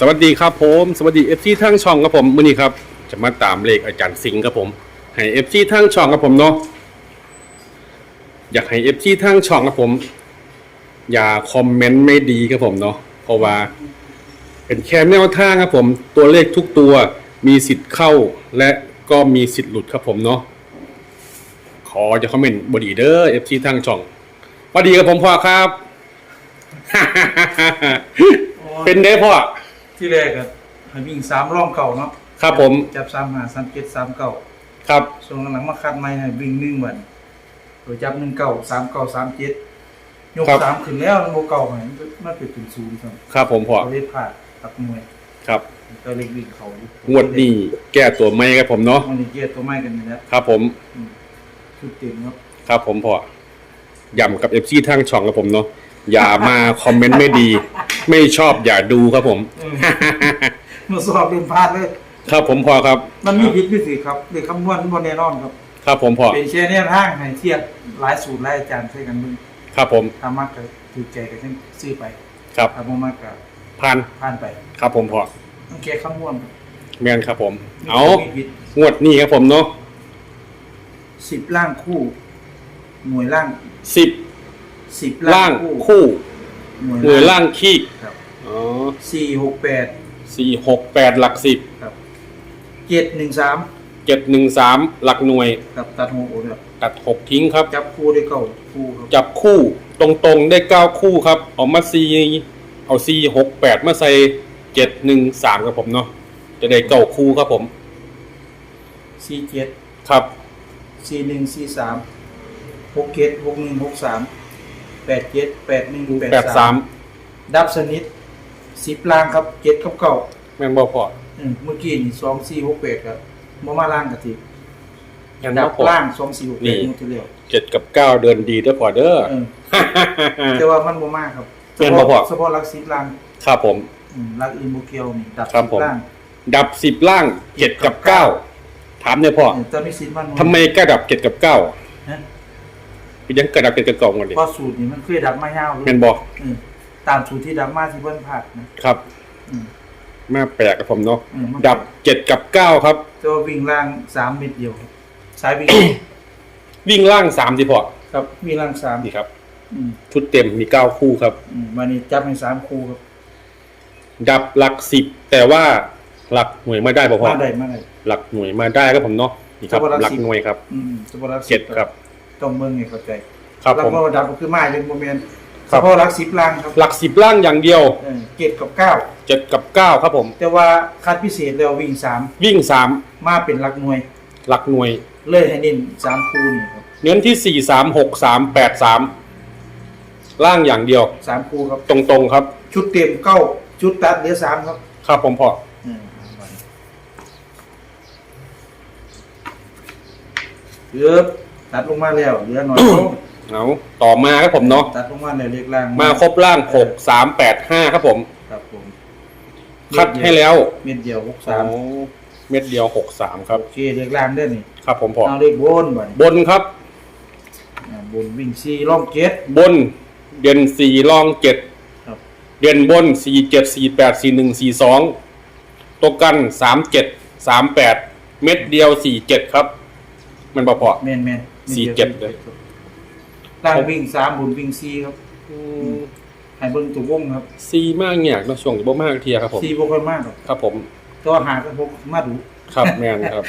สวัสดีครับผมสวัสดีเอฟซีทั้งช่องครับผมมื่อนี้ครับ จะมาตามเลขอาจารย์สิงห์ครับผม ให้เอฟซีทั้งช่องครับผมเนาะอยากให้เอฟซีทั้งช่องครับผม อย่าคอมเมนต์ไม่ดีครับผมเนาะเพราะว่า เป็นแค่แนวทางครับผม ตัวเลขทุกตัวมีสิทธิ์เข้าและก็มีสิทธิ์หลุดครับผมเนาะขอจะคอมเมนต์บดีเด้อเอฟซีทั้งช่องสวัสดีครับผมพ่อครับ เป็นเด้พ่อ ที่แรกก็ให้วิ่งสามร่องเก่าเนาะครับผม จับสามหาสามเจ็ดสามเก่าครับส่วนหลังๆมาคัดใหม่ให้วิ่งหนึ่งวันโดยจับหนึ่งเก่าสามเก่าสามเจ็ดยกครับ สามขึ้นแล้วมันโมเก่าไงมันเป็นถึงศูนย์ครับครับผมพ่อเขาเรียกผ่าดตักมวยครับก็เล็กวิ่งเขาอยู่งวดนี้แก้ตัวไม่ครับผมเนาะมันนี่เกียร์ตัวไม้กันนี่แหล้วครับผมชุดเต็มครับครับผมพ่อย้ำกับเอฟซีทางช่องครับผมเนาะอย่ามาคอมเมนต์ไม่ดี ไม่ชอบอย่าดูครับผมเมื่อสอบเรียนพลาดเลย ครับผมพ่อครับ มันมีพิษมีสีครับเด็กคำนวณบนแน่นอนครับ ครับผมพ่อเป็นแค่แนวทางให้เทียบหลายสูตรหลายอาจารย์ใช้กันมึงครับผมถ้ามากก็ถูกใจก็ต้องซื้อไปครับถ้าบ่มากก็ผ่านผ่านไปครับผมพ่อต้องแก้คำนวณแมนครับผม เอามีพิษงวดนี้ครับผมเนาะสิบล่างคู่ หน่วยล่างสิบสิบล่างคู่ คู่ หน่วยหน่วยล่างขี้ครับอ๋อสี่หกแปดสี่หกแปดหลักสิบครับเจ็ดหนึ่งสามเจ็ดหนึ่งสามหลักหน่วยกับตัดหัวโอ้เนี่ยตัดหกทิ้งครับ จับคู่ได้เก้าคู่ครับจับคู่ตรงๆได้เก้าคู่ครับเอามาซีเอาซีหกแปดมาใส่เจ็ดหนึ่งสามครับผมเนาะจะได้เก้าคู่ครับผมสี่เจ็ดครับสี่หนึ่งสี่สามหกเจ็ดหกหนึ่งหกสาม แปดเจ็ดแปดหนึ่งแปแปดดสาสามมดับสนิทสิบล่างครับเจ็ดกับเก้าแม่นบ่พออืมเมื่อกี้นี่สองสี่หกแปดครับมามาล่างกับทีแม่นดับ่บพอ ล่างสองสี่หกนี่แปดมุทเรียวเจ็ดกับเก้าเดินดีเด้อพอเด้อ เออ แต่ว่ามันบ่มากครับแม่นบ่พอ เฉพาะรักสิบล่างครับผม อืมรักอินโมเกียวนี่ดับครับสิบผมล่าง ดับสิบล่างเจ็ดกับเก้าถามเนี่ยพ่อเออตอนนี้สิบมันทำไมกระดับเจ็ดกับเก้าฮะ เป็นยังกระดับเจ็ดกับเก้าหมดเลยเพราะสูตรนี่มันเคยดับมายาวเลยแม่นบ่เออตามสูตรที่ดับมาที่เบิ้ลผัดนะครับอืมมาแปลกกับผมเนาะอืมมันดับเจ็ดกับเก้าครับตัววิ่งล่างสามเม็ดเดียวครับสายวิ่งวิ่งล่างสามสิพอครับ วิ่งล่างสามนี่ครับอืมชุดเต็มมีเก้าคู่ครับอืมวันนี้จับให้สามคู่ครับ ดับหลักสิบแต่ว่าหลักหน่วยมาได้ป่ะพ่อมาได้มาได้หลักหน่วยมาได้ครับผมเนาะนี่ครับเฉพาะหลักหลักสิบหน่วยครับอืมเฉพาะรักสิเจ็ดครับ ต้องเมืองให้เข้าใจครับแล้วผม ก็ดับก็คือมาเป็นโมเมนต์ครัเฉบพาะรักสิบล่างครับหลักสิบล่างอย่างเดียวเออเจ็ดกับเก้าเจ็ดกับเก้าครับผม แต่ว่าคัดพิเศษแล้ววิ่งสามวิ่งสามมาเป็นหลักหน่วย หลักหน่วย เลยให้เน้นสามคู่นี่ครับเน้นที่สี่สามหกสามแปดสามล่างอย่างเดียว สามคู่ครับตรงๆครับ ชุดเต็มเก้าชุดตัดเหลือสามครับครับผมพ่ออืมเหลือ ตัดลงมาแล้วเหลือหน่อยลงเอาต่อมาครับผมเนาะตัดลงมาแล้วเรียกล่างมาครบล่างหกสามแปดห้าครับผม ครับผมคัดให้แล้วเม็ดเดียวหกสามโอ้เม็ดเดียวหกสามครับโอเคเรียกล่างได้อนี่ครับผมพ่อเอาเรียกบนบ่บนครับอ่าบนวิ่งซีล่องเจ็ดบน เด่นสี่รองเจ็ดครับเด่นบนสี่เจ็ดสี่แปดสี่หนึ่งสี่สองตัวกันสามเจ็ดสามแปดเม็ดเดียวสี่เจ็ดครับ มันพอพอแมนแมน สี่เจ็ดเลย ล่างวิ่งสามบนวิ่งซีครับให้เบิ่งตัววงครับซีมากเนี่ยเนาะช่วงนี้บ่มากเทียครับผมซีบ่ค่อยมากหรอกครับ ผมตัวหากันพกมาดูครับแม่นครับ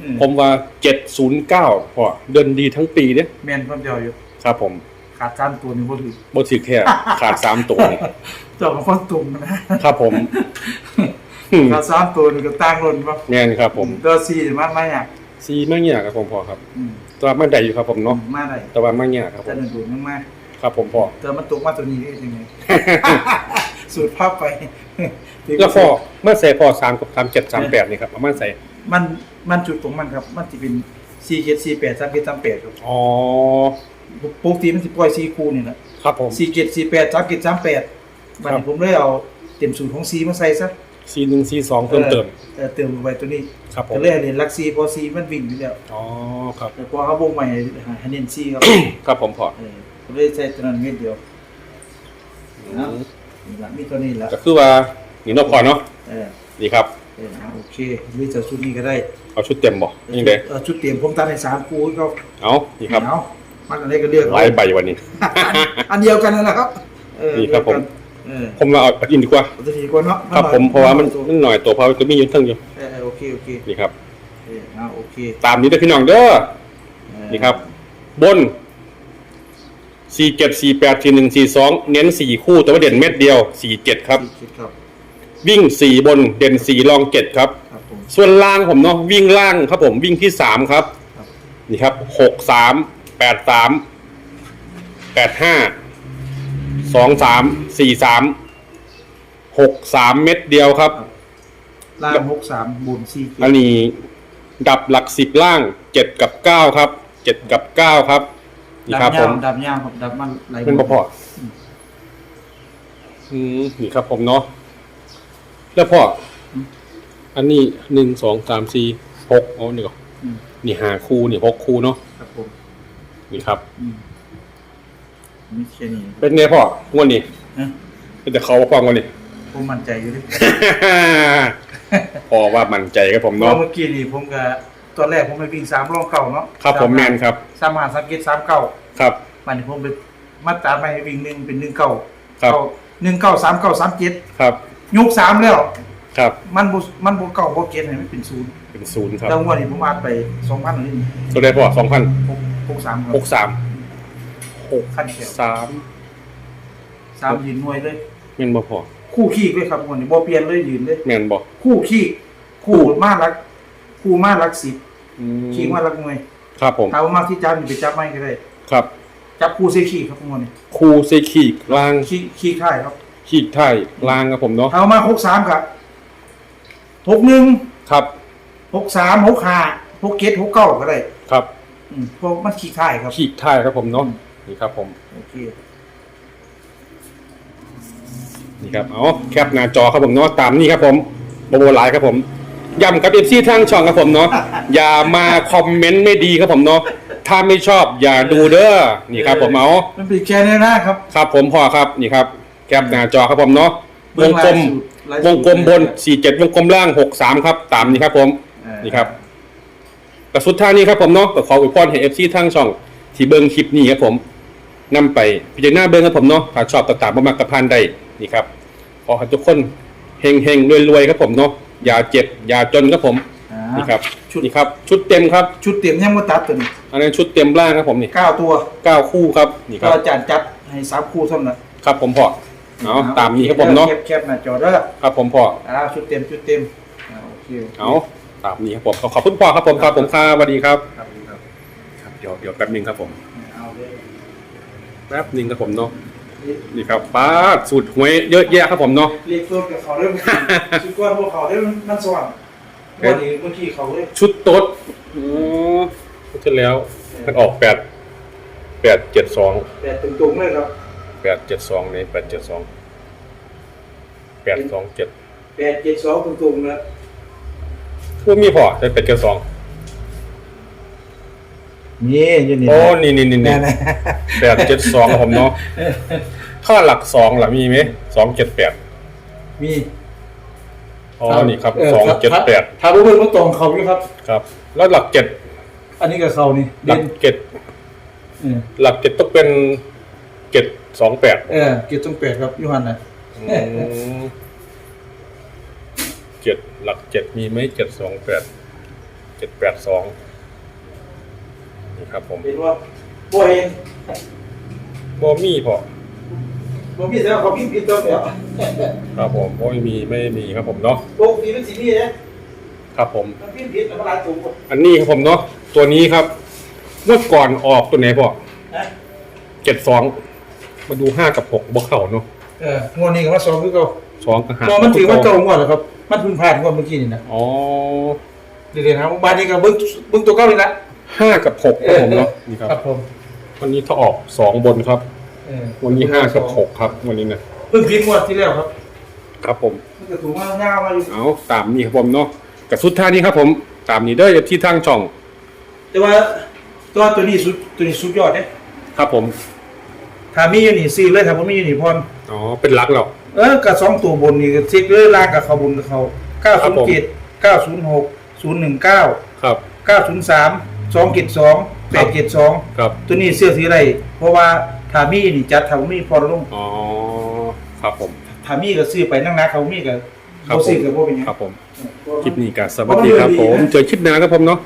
อืมผมว่าเจ็ดศูนย์เก้าพอเดินดีทั้งปีเนี่ยแมนความเดียวอยู่ครับ ผมขาดสามตัวนี่บ่ถือบ่ถือแค่ขาดสามตัวนี่เจ้าของคนตุ่มนะครับผมอืมขาดสามตัวนี่ก็ตั้งล้นบ่แม่นครับ ผมตัวซีนี่มันมาอยาก ซีมากเนี่ยครับผมพอครับอืมแตัวามันได้อยู่ครับผมเนาะมาได้แต่ว่ามากเนี่ยครับผจะมโดนๆมากครับผมพอๆแต่มันตกมาตัวนี้ได้ยังไง สูตรภาพไปแล้วพอเมื่อใส่พอสามกับสามเจ็ดสามแปดนี่ครับเอามาใส่มันมันจุดของมันครับ มันจะเป็น4 7 4 8 3 7 3 8ครับอ๋อปกติมันสิปล่อย4คู่นี่แหละครับผม4 7 4 8 3 7 3 8บัดครันี้บ ผมเลยเอาเต็มสูตรของ4มาใส่ซะ ซีหนึ่งซีสองเพิ่มเติม เออเติมลงไปตัวนี้ครับผม ก็เลยให้เน้นหลัก4พอ4มันวิ่งอยู่แล้วอ๋อครับ แต่พอเขาวงใหม่ให้เน้น4ครับ ครับผมพอเออก็เลยใช้ตัวนั้นเม็ดเดียวครับนี่ล่ะมีตัวนี้แหละก็คือว่านี่เนาะพอเนาะเออนี่ครับ เออเอาโอเคหรือจะชุดนี้ก็ได้เอาชุดเต็มบ่นี่เด้เออชุดเตรียมผมตัดให้สามคู่ก็เอานี่ครับเอามันอะไรก็เลือกหลายใบวันนี้ อันเดียวกันนั่นแหละครับเออนี่ครับผมเออ ผมมาเอาอินดีกว่าปกติกว่าเนาะครับผมเพราะว่ามันมันหน่อยตัวเพราะว่าตัวมีอยู่เทั้งอยู่เออเออโอเคโอเคนี่ครับเออเอาโอเคตามนี้เด้อพี่น้องเด้อเออนี่ครับ บนสี่เจ็ดสี่แปดสี่หนึ่งสี่สองเน้นสี่คู่แต่ว่าเด่นเม็ดเดียวสี่เจ็ดครับคิดครับวิ่งสี่บนเด่นสี่รองเจ็ดครับครับผมส่วนล่างผมเนาะวิ่งล่างครับผมวิ่งที่สามครับครับนี่ครับหกสามแปดสามแปดห้า สองสามสี่สามหกสามเม็ดเดียวครับ ล่างหกสามบุญสี่อันนี้ดับหลักสิบล่างเจ็ดกับเก้าครับเจ็ดกับเก้าครับนี่ดับครับผยาวมดับยาวครับดับมันไหลเป็นบ่พออืมนี่ครับผมเนาะแล้วพ่อออันนี้หนึ่งสองสามสี่หกอ๋อนี่ก่อนอืมนี่หาคู่นี่หกคู่เนาะครับผมนี่ครับ อืม มีแค่นี้เป็นไงพ่องวดนี้ฮะเป็นแต่เขาว่าพ่องวดนี้ ผมมั่นใจอยู่ดิ พอว่ามั่นใจครับผมเพราะเนาะเมื่อกี้นี่ผมก็ตอนแรกผมไปวิ่งสามรองเก่าเนาะครับผมแมนครับ สามหาสามเกตสามเก้าครับ มันนี่ผมไปมาตราไปวิ่งหนึ่งเป็นหนึ่งเก้าครับหนึ่งเก้าสามเก้าสามเจ็ดครับยุคสามแล้ว ครับ มันบุมันบุเก่าบุเกตให้มันเป็นศูนย์เป็นศูนย์ครับแล้วงวดนี้ผมอาดไปสองพันนี่ตัวได้พ่อสองพันหกหกสามครับหกสาม หกขั้นเขียวสามสามยืนหน่วยเลย แม่นบ่พอคู่ขี้เลยครับงวดนี้บ่เปลี่ยนเลยยืนเลย แม่นบ่คู่ขี้คู่มารัก คู่มารักสิบอืมขี้มารักหน่วยครับผม ถามว่ามาที่จับนี่ไปจับไม่ก็ได้ ครับ จับคู่เซขี้ครับงวดนี้ครูเซขีกล่างขี้ขี้ค่ายครับขีกไทยล่างครับผมเนาะเอามาหกสามครับหกหนึ่งครับ หกสามหกห้าหกเจ็ดหกเก้าก็ได้ครับ อืมเพราะมันขี้ค่ายครับขีกไทยครับผมเนาะ นี่ครับผม โอเคนี่ครับ เอาแคปหน้าจอครับผมเนาะ ตามนี่ครับผมโบโบไลน์ครับผม ย้ำกับเอฟซีทางช่องครับผมเนาะ อย่ามาคอมเมนต์ไม่ดีครับผมเนาะ ถ้าไม่ชอบอย่าดูเด้อ นี่ครับผมเอา มันเป็นแค่นี้นะครับ ครับผมพอครับ นี่ครับ แคปหน้าจอครับผมเนาะ วงกลมลายวงกลมบน 47 วงกลมล่าง 63 ครับ ตามนี้ครับผมเออนี่ครับกระสุดท่านี้ครับผมเนาะก็ขออวยพรให้ FC ทางช่อง ที่เบิ่งคลิปนี้ครับผม นำไปพิจารณาเบิ่งครับผมเนาะถ้าชอบตามๆบ่มักกระพานได้นี่ครับขอให้ทุกคนเฮงๆรวยๆครับผมเนาะอย่าเจ็บอย่าจนครับผมอ่านี่ครับชุดนี่ครับ ชุดเต็มครับชุดเตรียมยังมาตัดตัวนี้อันนั้นชุดเต็มล่างครับผมนี่เก้าตัวเก้าคู่ครับนี่คก็รับอาจารย์จัดให้สามคู่เท่านั้นครับผมพอเอาตามนี้ครับผมเนาะแคบแคบๆหน้าจอเด้อครับผมพออ่าชุดเต็มชุดเต็มอ่าโอเคเอาตามนี้ครับผมขอขอบคุณพ่อครับผมครับผมครับสวัสดีครับครับครับครับเดี๋ยวเดี๋ยวแป๊บหนึงครับผมเอาเลย แป๊บหนึงครับผมเนาะนี่ครับป้าดสูตรหวยเยอะแยะครับผมเนาะเรียกตัวกับเขาเรื่องชุดก้อนพวกเขาเรื่องมันสว่างวันนี้เมื่อกี้เขาเลยชุดโต๊ดอ๋อชุดที่แล้วมันออกแปดแปดเจ็ดสองแต่ตรงๆเลยครับแปดเจ็ดสองนี่แปดเจ็ดสองแปดสองเจ็ดแปดเจ็ดสองตรงๆนะพูดมีพอได้แปดเจ็ดสอง นี่อยืนนี่โอ้นี่นี่นี่แน่นี่นะแปดเจ็ดสองครับผมเนาะถ้าหลักสองหลักมีไหมสองเจ็ดแปดมีอ๋อนี่ครับเสองเจ็ดแปดถ้ารู้เรื่องมันตรงเขาอยู่ครับ ครับ แล้วหลักเจ็ดอันนี้กับเขานี่หลัเด่กนเจ็ดเออหลักเจ็ดต้องเป็นเจ็ดสองแปดเออเกียรติตรงแปดครับยูฮันนะเจ็ดหลักเจ็ดมีไหมเจ็ดสองแปดเจ็ดแปดสองนี่ ครับผมเห็นว่าบ่เห็นบ่มีพอบ่มีแต่ว่าเขาพิมพ์ผิดตัวเดียวครับผมบ่มีไม่มีครับผมเนาะปกติมันสีนี่นะครับผมมันพิมพ์ผิดแล้วมันหลายตัวหมดอันนี้ครับผมเนาะตัวนี้ครับเมื่อก่อนออกตัวไหนพอนะเจ็ดสองมาดูห้ากับหกบ่เข่าเนาะเอองวดนี้ก็มาสองคือเก่าสองกับห้าพอมันถือว่าเก่างวดแล้วครับ มันเพิ่งผ่านงวดเมื่อกี้นี่นะอ๋อเดี๋ยวๆนะครับบ้านนี้ก็เบิ่งเบิ่งตัวเก่านี่ละ ห้ากับหกครับผมเนาะนี่ครับครับผมวันนี้ถ้าออกสองบนครับ เออวันนี้ห้ากับหกครับ วันนี้นะเพิ่งพิมพ์งวดที่แล้วครับครับผม มันก็ถูกมากยาวมาอยู่เอาตามนี้ครับผมเนาะกับสุดท้ายนี้ครับผม ตามนี้เด้อที่ทางช่อง แต่ว่าตัวตัวนี้สุดตัวนี้สุดยอดเนี่ยครับผม ถ้ามีอยู่นี่ซื้อเลยถ้าผมมีอยู่นี่พรอ๋อ เป็นหลักแล้วแเออกับสองตัวบนนี่ก็เช็คเลยล่างกับเขาบนกับเขาเก้าครัศูบนผมย์เจ็ดเก้าศูนย์หกศูนย์หนึ่งเก้าครับ เก้าศูนย์สาม สองเจ็ดสองแปดเจ็ดสองครับตัวนี้เสื้อสีอะไรเพราะว่าทามี่นี่จัดทามี่พอลงอ๋อครับผมทามี่ก็ซื้อไปนั่งนักเขามี่ก็ครับเขาผซื้อมกับพวกเป็นหยังครับผมคลิปนี้ก็สวัสดีครับผมเจอคลิปหน้าครับผมเนาะ